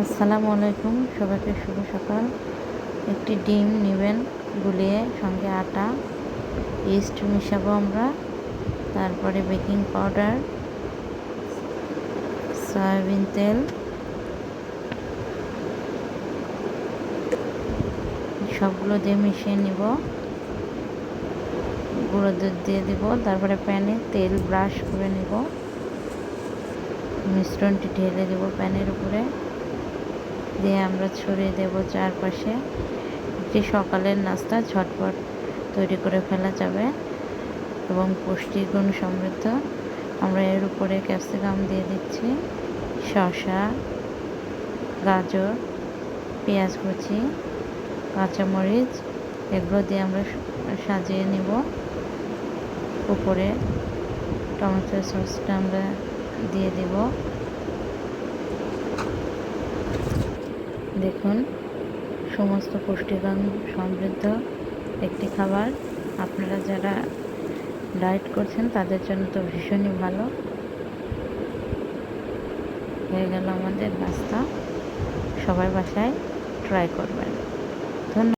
আসসালামু আলাইকুম, সবাইকে শুভ সকাল। একটি ডিম নেবেন গুলিয়ে, সঙ্গে আটা ইস্ট মিশাবো আমরা। তারপরে বেকিং পাউডার সয়াবিন তেল, সবগুলো দিয়ে মিশিয়ে নিব। গুঁড়ো দুধ দিয়ে দিব। তারপরে প্যানে তেল ব্রাশ করে নিব। মিশ্রণটি ঢেলে দেব প্যানের উপরে। দিয়ে আমরা ছড়িয়ে দেব চারপাশে। একটি সকালের নাস্তা ঝটপট তৈরি করে ফেলা যাবে এবং পুষ্টিগুণ সমৃদ্ধ। আমরা এর উপরে ক্যাপসিকাম দিয়ে দিচ্ছি, শসা, গাজর, পেঁয়াজ কুচি, কাঁচামরিচ, এগুলো দিয়ে আমরা সাজিয়ে নিব। উপরে টমেটো সসটা আমরা দিয়ে দিব। দেখুন, সমস্ত পুষ্টিগুণ সমৃদ্ধ একটি খাবার। আপনারা যারা ডায়েট করছেন, তাদের জন্য তো ভীষণই ভালো। হয়ে গেল আমাদের নাস্তা। সবাই বাসায় ট্রাই করবেন। ধন্যবাদ।